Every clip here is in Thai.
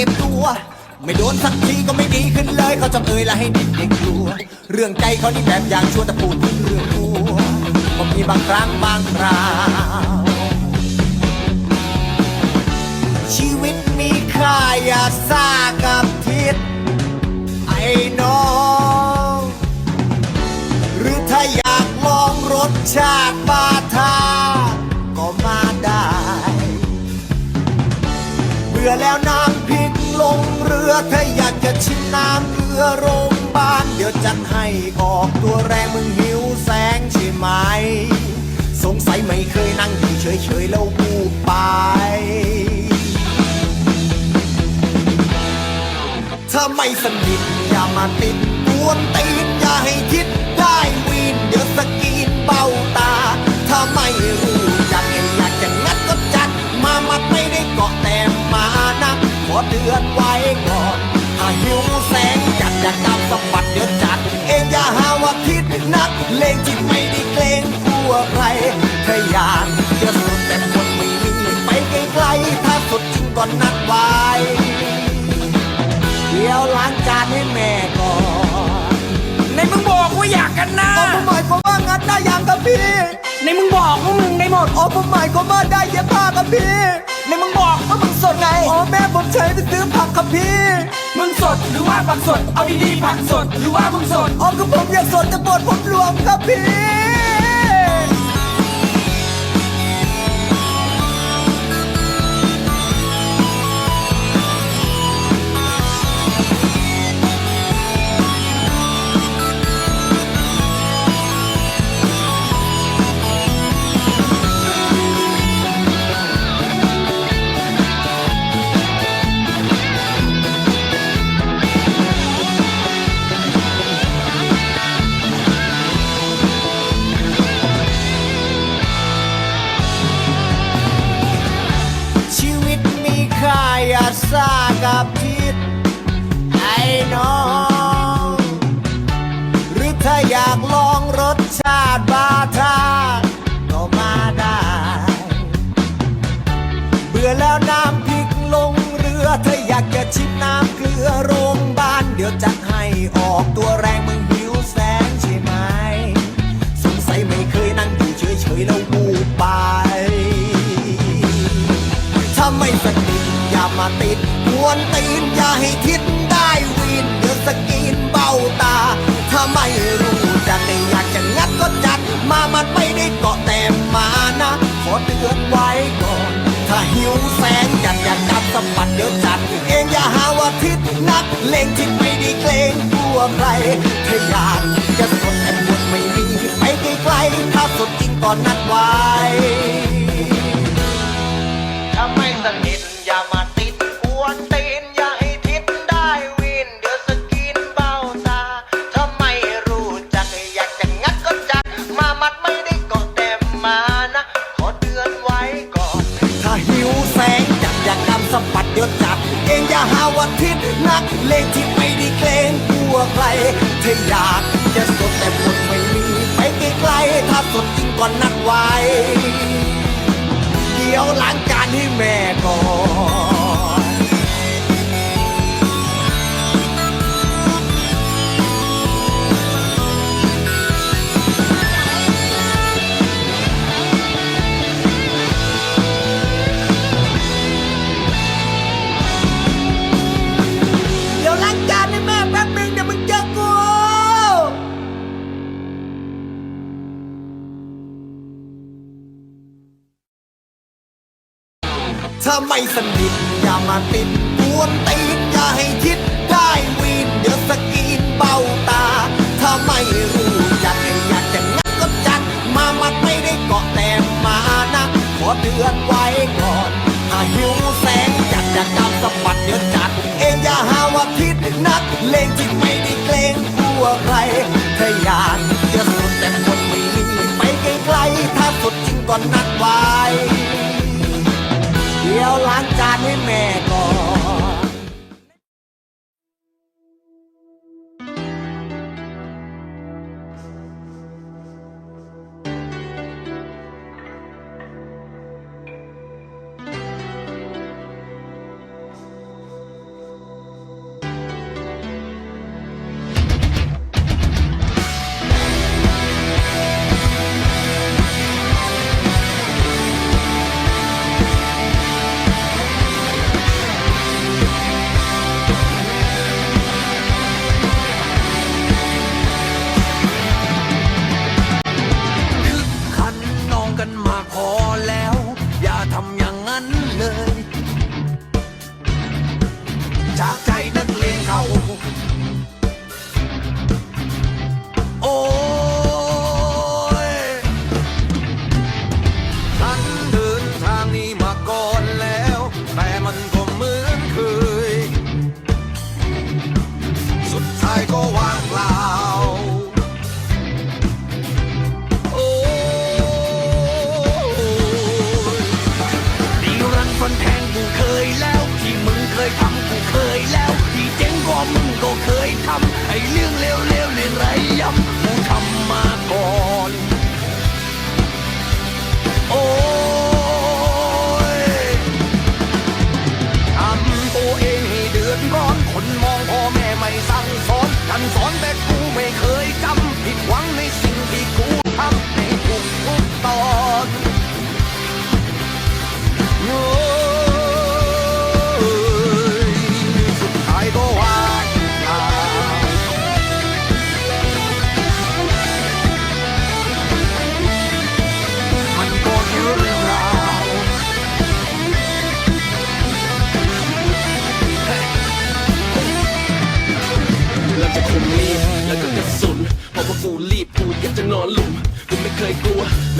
ก็บตัว ไม่โดนสักทีก็ไม่ดีขึ้นเลย เขาจะเอ่ยและให้เด็กเด็กๆกลัว เรื่องใจเขานี่แบบอย่างชวแต่พูดถึงเรื่องหัวก็มีบางครั้งบางคราวชีวิตมีค่าอย่าซ่ากับทิศไอ้น้อง หรือถ้าอยากลองรสชาติบาทาก็มาได้ เบื่อแล้วน้ำพริกลงเรื อถ้าอยากจะชิมน้ำเกลือโรงพยาบาลเดี๋ยวจัดให้ออกตัวแรงมึงหิวแสงใช่ไหม สงสัยไม่เคยนั่งอยู่เฉยๆแล้วบูบไปถ้าไม่สนิทอย่ามาติดกวนตีนอย่าให้คิดได้วีนเดี๋ยวสกีนเบ้าตา ถ้าไม่รู้จักเองอยากจะงัดก็จัด มามัดไม่ได้เกาะแต่ ขอเตือนไว้ก่อนถ้าหิวแสงจัดอยากจับสะบัดเดี๋ยวจัด เองอย่าหาว่าคิดนัก เลงที่ไม่ได้เกรงกลัวใครถ้าอยากจะสุดแต่คนไม่มีไปไกลๆถ้าสุดจริงก็นัดไว้ เดี๋ยวล้างจานให้แม่ก่อนในมึงบอกว่าอยากกันนะโอ้ผมหมายความว่างัดได้ยังครับพี่ ในมึงบอกว่ามึงได้หมด โอ้ผมหมายความว่าได้เย็บผ้าครับพี่ ในมึงบอกว่ามึง สดไงโอ้แม่ผมใช้ไปซื้อผักครับพี่มึงสดหรือว่าผักสด เอาดีๆผักสด หรือว่ามึงสดโอ้ก็ผมอยากสดแต่บทผมรวมครับพี่ ซ่ากับพิษไอ้น้อง หรือถ้าอยากลองรสชาติบาทาก็มาได้ เบื่อแล้วน้ำพริกลงเรือ ถ้าอยากจะชิมน้ำเกลือโรงพยาบาลเดี๋ยวจัดให้ออกตัวแรงมึงหิวแสงใช่ไหม สงสัยไม่เคยนั่งอยู่เฉยๆแล้ววูบไปถ้าไม่สนิทอย่า มาติดกวนตีนอย่าให้ทิศได้วินเดี๋ยวสกีนเบ้าตา ถ้าไม่รู้จักแต่อยากจะงัดก็จัด มามันไม่ได้เกาะแต่มานะ ขอเตือนไว้ก่อน ถ้าหิวแสงจัดอยากจับสะบัดเดี๋ยวจัด เองอย่าหาว่าทิศนักเลงที่ไม่ได้เกรงกลัวใครถ้าอยากจะสดแต่บทไม่มีไปไกลๆถ้าสดจริงก่อนนัดไว้ถ้าไม่สนิทอย่ามา เลขที่ไม่ได้เกรงกลัวใครถ้าอยากจะสดแต่หมดไม่มีไปไกลๆถ้าสดจริงก่อนนัดไว้ เดี๋ยวล้างจานให้แม่ก่อน ถ้าไม่สนิทอย่ามาติดกวนตีนอย่าให้คิดได้วีนเดี๋ยวสกีนเบ้าตา ถ้าไม่รู้จักอยากจะงัดก็จัด มามัดไม่ได้เกาะแต่มานะ ขอเตือนไว้ก่อนถ้าหิวแสงจัดอยากจับสะบัดเดี๋ยวจัด เองอย่าหาว่าทิศนัก เลงที่ไม่ได้เกรงกลัวใครถ้าอยากจะสุดแต่คนไม่มีไปไกลๆถ้าสุดจริงก่อนนัดไว้ เดี๋ยวล้างจานให้แม่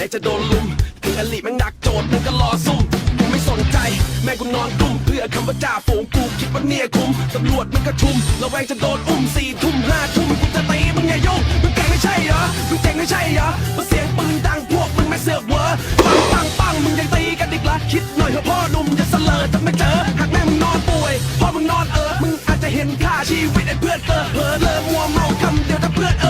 ม้จะโดนลุมถึงอลิแม่งดักโจทย์มึงก็รอซุ่มกูไม่สนใจ แม่กูนอนกลุ่มเพื่อคำว่าจ่าฝูงกูคิดว่าเนี่ยคุ้มตำรวจมันก็ชุมระแวงจะโดนอุ้มสี่ทุ่มห้าทุ่มกูจะตีมึงอย่ายุ่งมึงเก่งไม่ใช่เหรอมึงเก่งไม่ใช่เหรอเพราเสียงปืนดังพวกมึงไม่เสือกเวอปังปังปังมึงยังตีกันอีกละคิดหน่อยเถอะพ่อหนุ่มอย่าเสลอจะไม่เจอหากแม่มึงนอนป่วยพ่อมึงนอนเออมึงอาจจะเห็นค่าชีวิตไอ้เพื่อนเกลอเผลอเลอมัวเมาคำเดียวถ้าเพื่อนเออ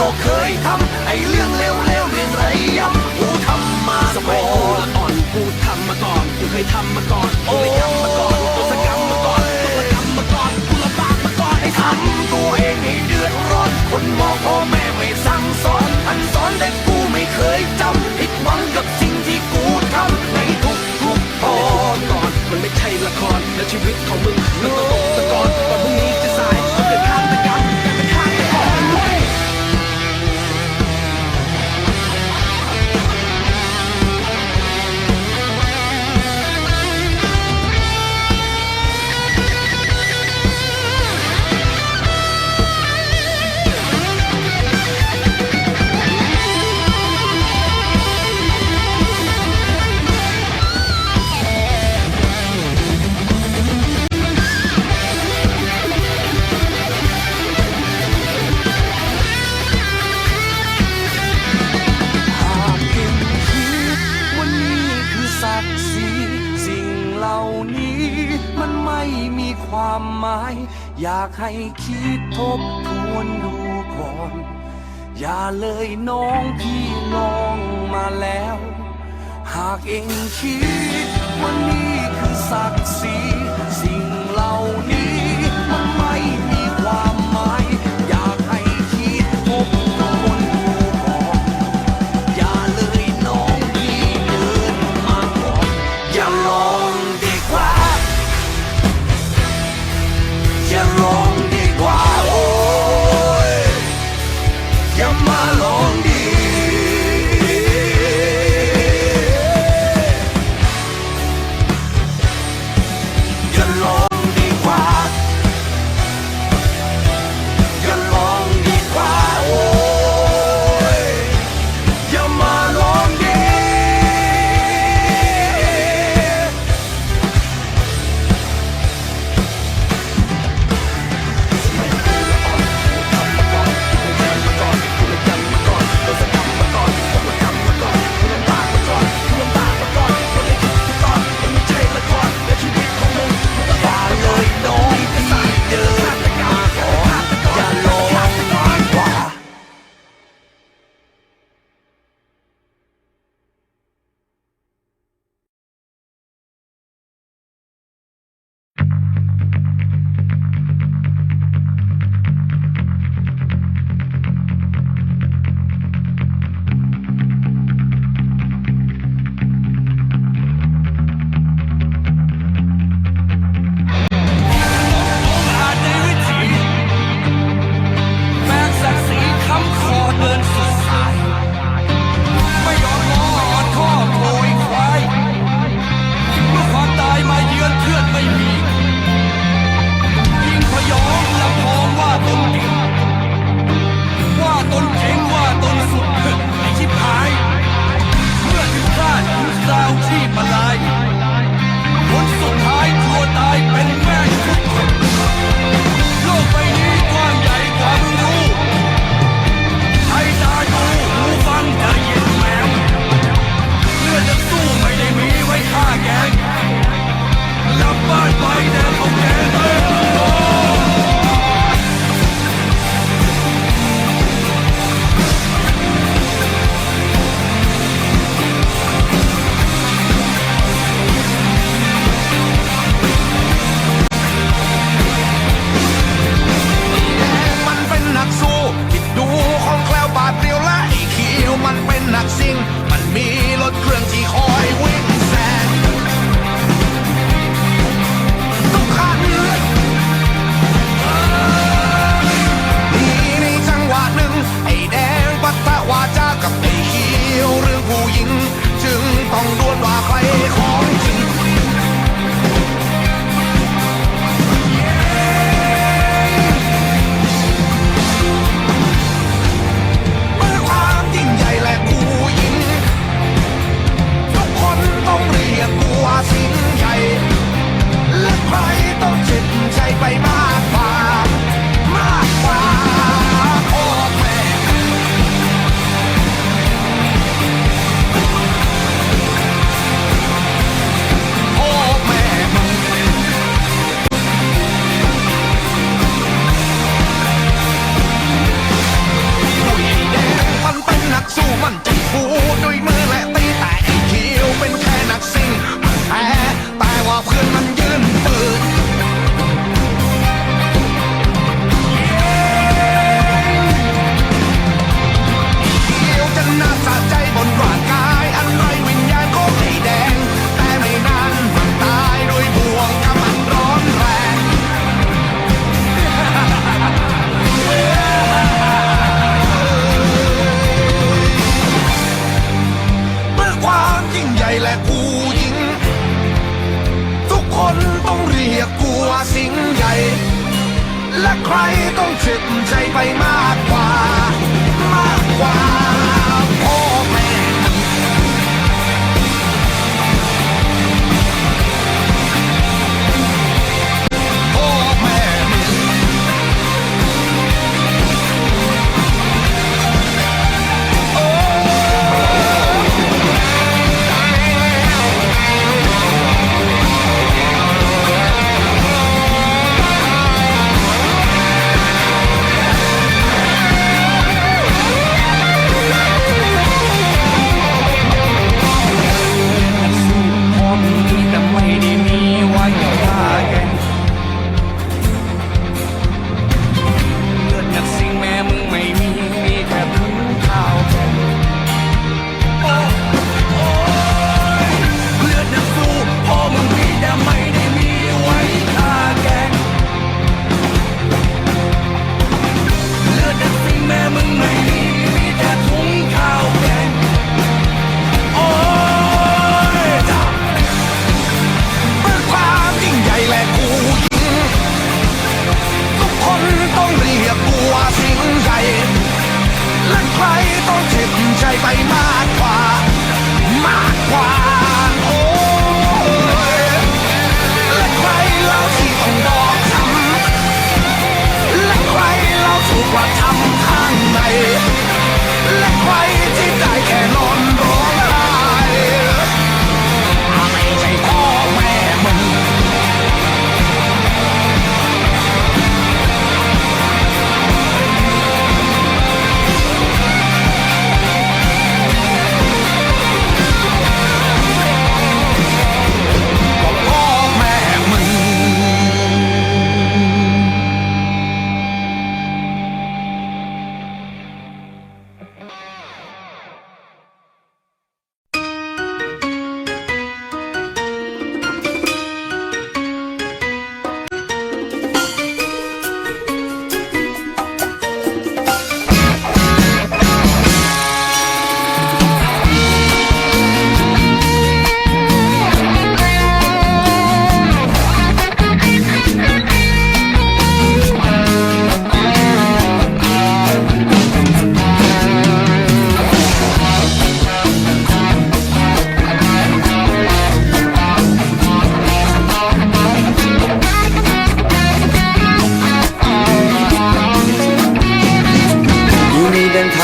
ก็เคยทำไอ้เรื่องเลวๆเรื่องไรย้ำกูทำมาสมัยอกูละอ่อนกูทำมาก่อนกูเคยทำมาก่อนกูเลยทำมาก่อนตัวสกรรมมาก่อนตัวกรรมมาก่อนกูลำบากมาก่อนไอ้ทำตัวเองให้เดือดร้อนคนมองพ่อแม่ไม่สั่งสอนอันสอนแต่กูไม่เคยจำผิดหวังกับสิ่งที่กูทำในทุกทุกๆตอนก่อนมันไม่ใช่ละครและชีวิตของมึง ให้คิดทบทวนดูก่อน อย่าเลยน้องพี่ลองมาแล้ว หากเองคิดว่านี่คือศักดิ์ศรีสิ่งเหล่านี้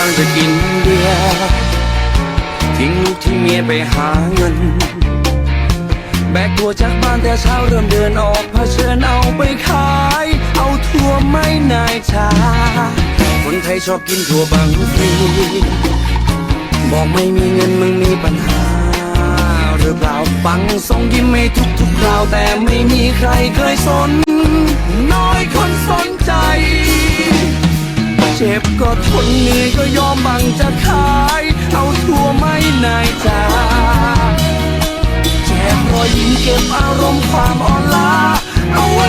างจะกินเบียทิ้งลูกทิ้งเมียไปหาเงิน แบกตัวจากบ้านแต่เช้าเริ่มเดินออกเผชิญเอาไปขาย เอาทั่วไม่นายชาคนไทยชอบกินทั่วบางทีบอกไม่มีเงินมึงมีปัญหา หรือเปล่าฟังทรงยิ้มใม่ทุกๆคราวแต่ไม่มีใครเคยสน น้อยคนสนใจ จ็บก็ทนเหนื่อยก็ยอมบังจะขาย เอาทั่วไม่นายจ้าแจกรอยยิ้มเก็บอารมณ์ความอ่อนล้าเอาไว้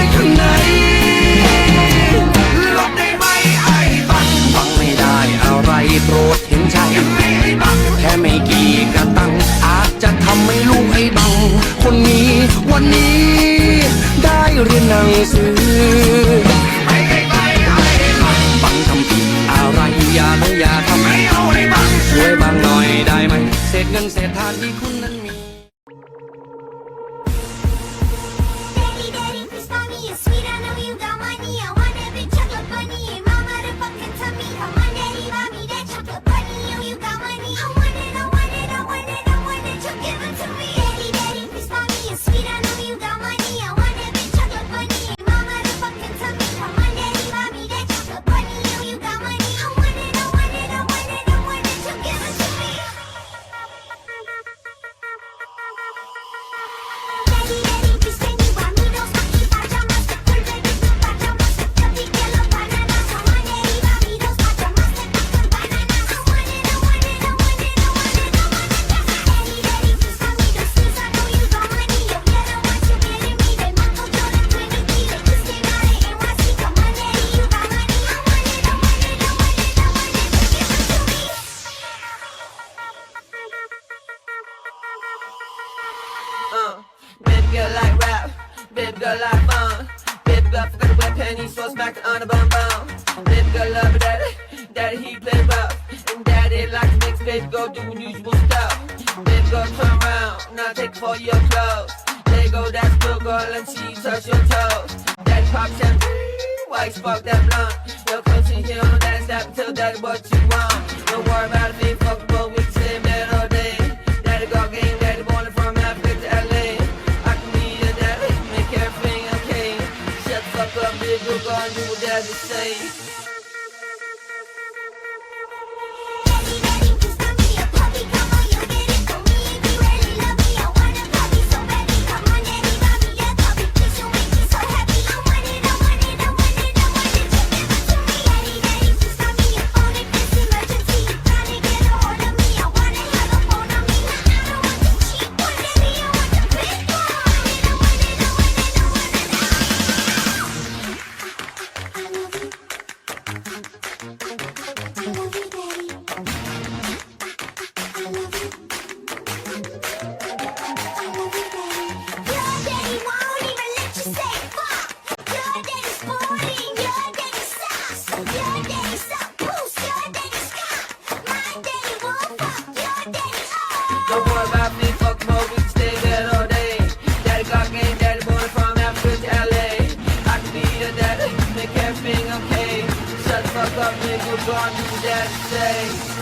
fuck that blunt. Your coaching, you don't dance up till that's what you want. Don't worry about me, fuck what we say, that all day. Daddy got game, daddy born from Africa to LA. I can meet your daddy, make everything okay. Shut the fuck up, bitch, girl, on, do what daddy say. gone to that day.